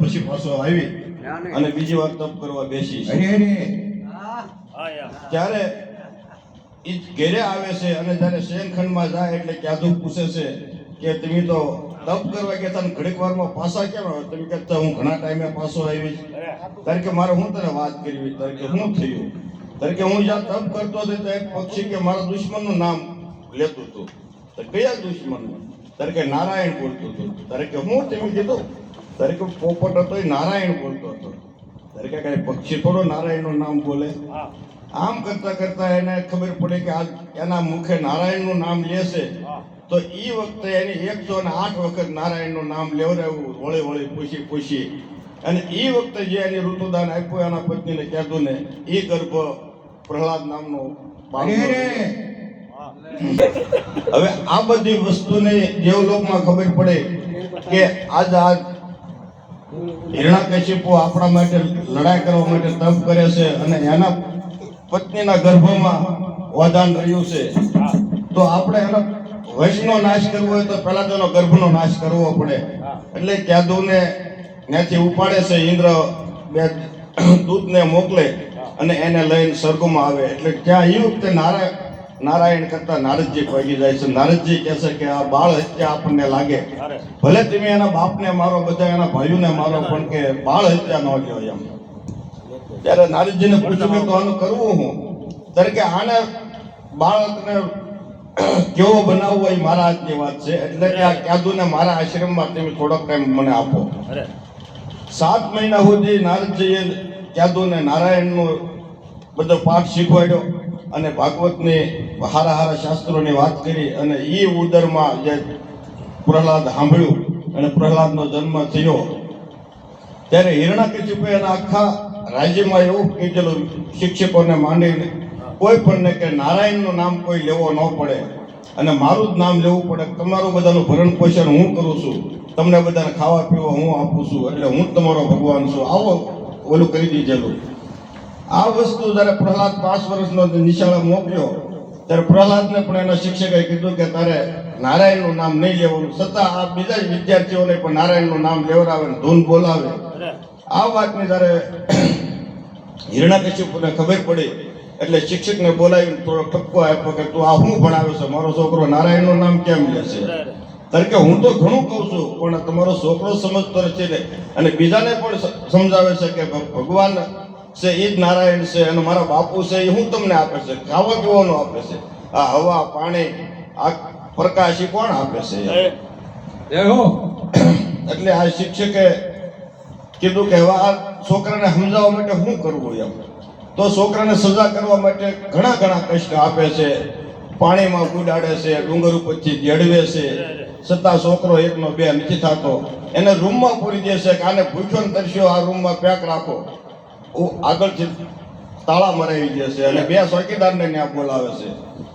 પછી પાછો આવી અને બીજી વાર તપ કરવા બેસી અરે અરે. ત્યારે એ ઘેરે આવે છે અને જ્યારે શયનખંડમાં જાય એટલે ક્યાદુ પૂછે છે કે તમે તો તપ કરવા કે હતા ને ઘડીક વારમાં પાછા કેમ આવે તમે કહેતા હું ઘણા ટાઈમે પાછો આવી તારે કે મારે હું તને વાત કરવી? તારે કે શું થયું? તારે કે હું જ્યાં તપ કરતો હતો તો એક પક્ષી કે મારા દુશ્મનનું નામ લેતું હતું. તો કયા દુશ્મનનું? તારે કે નારાયણ બોલતું હતું. તારે કે હું તેમ કીધું તારે કે પોપટ હતો એ નારાયણ બોલતો હતો. તારે કે કાંઈ પક્ષી થોડો નારાયણનું નામ બોલે. આમ કરતા કરતા એને ખબર પડે કે આ એના મુખે નારાયણનું નામ લેશે. તો એ વખતે એની એકસો ને આઠ વખત નારાયણનું નામ લેવડાવ્યું વળે વળે પૂછી પૂછી. અને એ વખતે જે એની ઋતુદાન આપ્યું એના પત્નીને કહેતું ને એ ગર્ભ પ્રહલાદ નામનો હવે આ બધી વસ્તુને દેવલોકમાં ખબર પડે કે આજ આ હિરણાકશિપુ આપણા માટે લડાઈ કરવા માટે તપ કરે છે અને એના પત્નીના ગર્ભમાં વદાન રહ્યું છે. તો આપણે એનો વંશનો નાશ કરવો હોય તો પહેલા તો એનો ગર્ભનો નાશ કરવો પડે. એટલે ક્યાદુને ત્યાંથી ઉપાડે છે, ઇન્દ્ર બે દૂધને મોકલે અને એને લઈને સ્વર્ગમાં આવે. એટલે ત્યાં યુક્ત નારાયણ નારાયણ કરતા નારદજી પહોંચી જાય છે. નારદજી કહે છે કે આ બાળ હત્યા આપણને લાગે. ભલે તમે એના બાપને મારો, બધા એના ભાઈઓને મારો, પણ કે બાળ હત્યા ન કહેવાય એમ. ત્યારે નારદજીને પૂછ્યું કે તો આનું કરવું હું? ત્યારે કે આને બાળકને કેવો બનાવવો એ મારા હાથની વાત છે. એટલે કે આ ક્યાદુને મારા આશ્રમમાં તમે થોડોક ટાઈમ મને આપો. સાત મહિના સુધી નારદજીએ ક્યાદુને નારાયણનો બધો પાઠ શીખવાડ્યો અને ભાગવતની હારા હારા શાસ્ત્રોની વાત કરી અને એ ઉદરમાં જે પ્રહલાદ સાંભળ્યું અને પ્રહલાદનો જન્મ થયો, ત્યારે હિરણાકશિપુ એના આખા રાજ્યમાં એવું કીધેલું શિક્ષકોને માંડીને, કોઈ પણ ને કે નારાયણનું નામ કોઈ લેવો ન પડે અને મારું જ નામ લેવું પડે, તમારું બધાનું ભરણ પોષણ હું કરું છું, તમને બધાને ખાવા પીવા હું આપું છું, એટલે હું તમારો ભગવાન છું. આવો ઓલું કરી દીધેલું. આ વસ્તુ જ્યારે પ્રહલાદ પાંચ વર્ષનો નિશાળા મોકલ્યો ત્યારે પ્રહલાદને પણ એના શિક્ષકે કીધું કે તારે નારાયણનું નામ નહીં લેવાનું. છતાં આ બીજા જ વિદ્યાર્થીઓને પણ નારાયણનું નામ લેવડાવે ધૂન બોલાવે. આ વાતની જ્યારે હિરણાકશિપુને ખબર પડી, એટલે શિક્ષકને બોલાવીને થોડો ઠપકો આપ્યો કે તું આ હું ભણાવે છે? મારો છોકરો નારાયણનું નામ કેમ લે છે? કારણ કે હું તો ઘણું કહું છું, પણ તમારો છોકરો સમજતો નથી અને બીજાને પણ સમજાવે છે કે ભગવાન છે એ જ નારાયણ છે અને મારા બાપુ છે એ હું તમને આપે છે. ખાવા પીવાનું આપે છે. આ હવા પાણી આ પ્રકાશ કોણ આપે છે? એટલે આ શિક્ષકે કીધું કે હવે આ છોકરાને સમજાવવા માટે શું કરવું એમ. તો છોકરાને સજા કરવા માટે ઘણા ઘણા કષ્ટ આપે છે. પાણીમાં ગુડાડે છે ડુંગર ઉપરથી જડવે છે. છતાં છોકરો એકનો બે નથી થતો. એને રૂમમાં પૂરી દે છે કે આને ભૂખ્યો તરસ્યો આ રૂમમાં પેક રાખો. આગળથી તાળા મરાવી જશે છે અને બે ચોકીદારને ત્યાં બોલાવે છે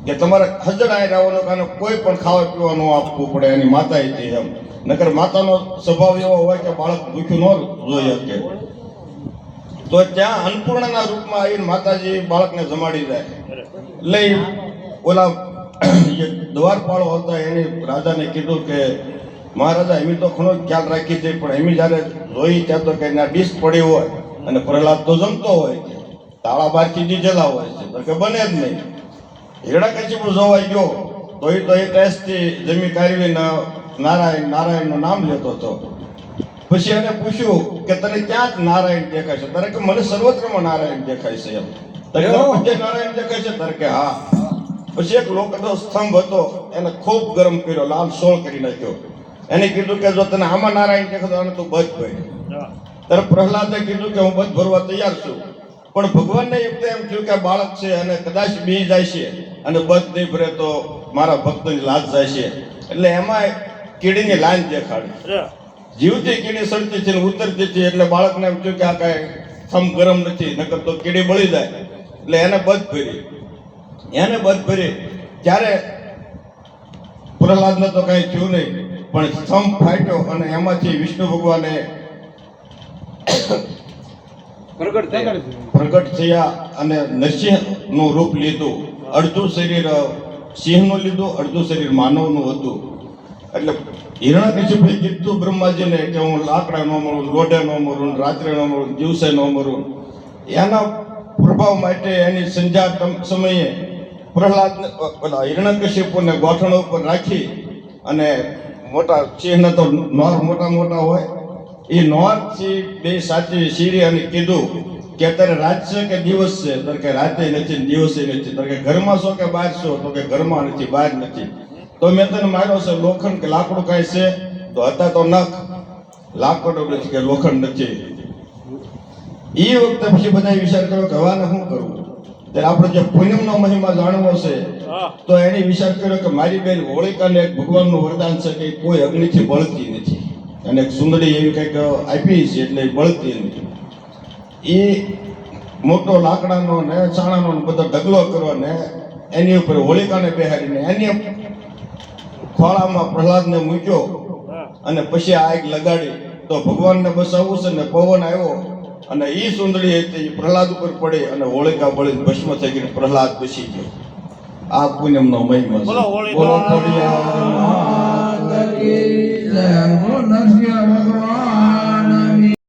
કે તમારે ખજડાઈ રહેવાનો કારણે કોઈ પણ ખાવા પીવાનું આપવું પડે, એની માતા હતી એમ. નકર માતાનો સ્વભાવ એવો હોય કે બાળક ભૂખ્યું ન જોઈ શકે. તો ત્યાં અન્નપૂર્ણના રૂપમાં આવીને માતાજી બાળકને જમાડી જાય લઈ ઓલા જે દ્વારપાળો હતા એને રાજાને કીધું કે, મહારાજા, એમ તો ઘણો ખ્યાલ રાખી છે, પણ એમ જ્યારે જોઈ ત્યાં તો કે ના ડીશ પડી હોય. અને પ્રહલાદ તો જમતો હોય તાળા બારથી દીધેલા હોય છે. તો કે બને જ નહીં. હેડા હિરણાકશિપુ જોવાઈ ગયો. તો એ તો એ ટેસ્ટથી જમી કાઢવીને નારાયણ નારાયણનું નામ લેતો હતો. પછી એને પૂછ્યું કે તને ક્યાં જ નારાયણ દેખાય છે? તારે કે મને સર્વત્રમાં નારાયણ દેખાય છે એમ. તારે નારાયણ દેખાય છે? તારે કે હા. પછી એક લોખંડનો સ્તંભ હતો. એને ખૂબ ગરમ કર્યો. લાલ સોળ કરી નાખ્યો. એને કીધું કે જો તને આમાં નારાયણ દેખાતો અને તું બચ ભાઈ. ત્યારે પ્રહલાદે કીધું કે હું બધ ભરવા તૈયાર છું. પણ ભગવાનને એમ એમ થયું કે બાળક છે અને કદાચ બી જાય છે અને બધ નહીં ભરે તો મારા ભક્તની લાજ જાય છે. એટલે એમાં કીડીની લાઈન દેખાડી. જીવતી કીડી સડતી છે ઉતરતી છે એટલે બાળકને એમ થયું કે આ કાંઈ થમ ગરમ નથી નકર તો કીડી બળી જાય. એટલે એને બધ ભરી. એને બધ ભરી. ત્યારે પ્રહલાદને તો કાંઈ થયું નહીં પણ થમ ફાટ્યો અને એમાંથી વિષ્ણુ ભગવાને પ્રગટ થયા. પ્રગટ થયા. અને નરસિંહનું રૂપ લીધું. અડધું શરીર સિંહનું લીધું અડધું શરીર માનવનું હતું. એટલે હિરણ્યકશિપુએ કીધું બ્રહ્માજીને કે હું લાકડા ન મળું લોઢે ન મળું રાત્રે ન મળું દિવસે ન મળું એના પ્રભાવ માટે એની સંધ્યા તમ- સમયે પ્રહલાદ પેલા હિરણ્યકશિપુને ગોઠણ ઉપર રાખી અને મોટા ચિહ્ન તો નોર મોટા મોટા હોય એ નોરથી બે સાચી શીરી અને કીધું કે અત્યારે રાત છે કે દિવસ છે? તો કે રાતે નથી દિવસે નથી. તો કે ઘરમાં છો કે બહાર છો? તો કે ઘરમાં નથી બહાર નથી. તો મેં તને માર્યો છે લોખંડ કે લાકડું કાંઈ છે? તો હતા તો નખ. લાકડું નથી કે લોખંડ નથી. એ વખતે પછી બધા વિચાર કર્યો કે હવાને શું કરવું ત્યારે આપણે જે પૂનમનો મહિમા જાણવો છે તો એને વિચાર કર્યો કે મારી બેન હોળિકાને એક ભગવાનનું વરદાન છે કે કોઈ અગ્નિથી બળતી નથી. અને એક સુંદરી એવી કંઈક આપી છે એટલે એ બળતી એમ એ મોટો લાકડાનો ને ચાણાનો બધો ઢગલો કર્યો ને એની ઉપર હોળિકાને બેહાડીને એની ખોળામાં પ્રહલાદને મૂક્યો અને પછી આગ લગાડી તો ભગવાનને બસાવવું છે ને પવન આવ્યો અને એ સુંદરી હતી પ્રહલાદ ઉપર પડી અને હોળિકા બળી ભસ્મ થઈ ગઈ પ્રહલાદ બેસી ગયો. આ પૂનમનો મહિમા બોલો હોળિકા. જય હો નરસિંહ ભગવાન.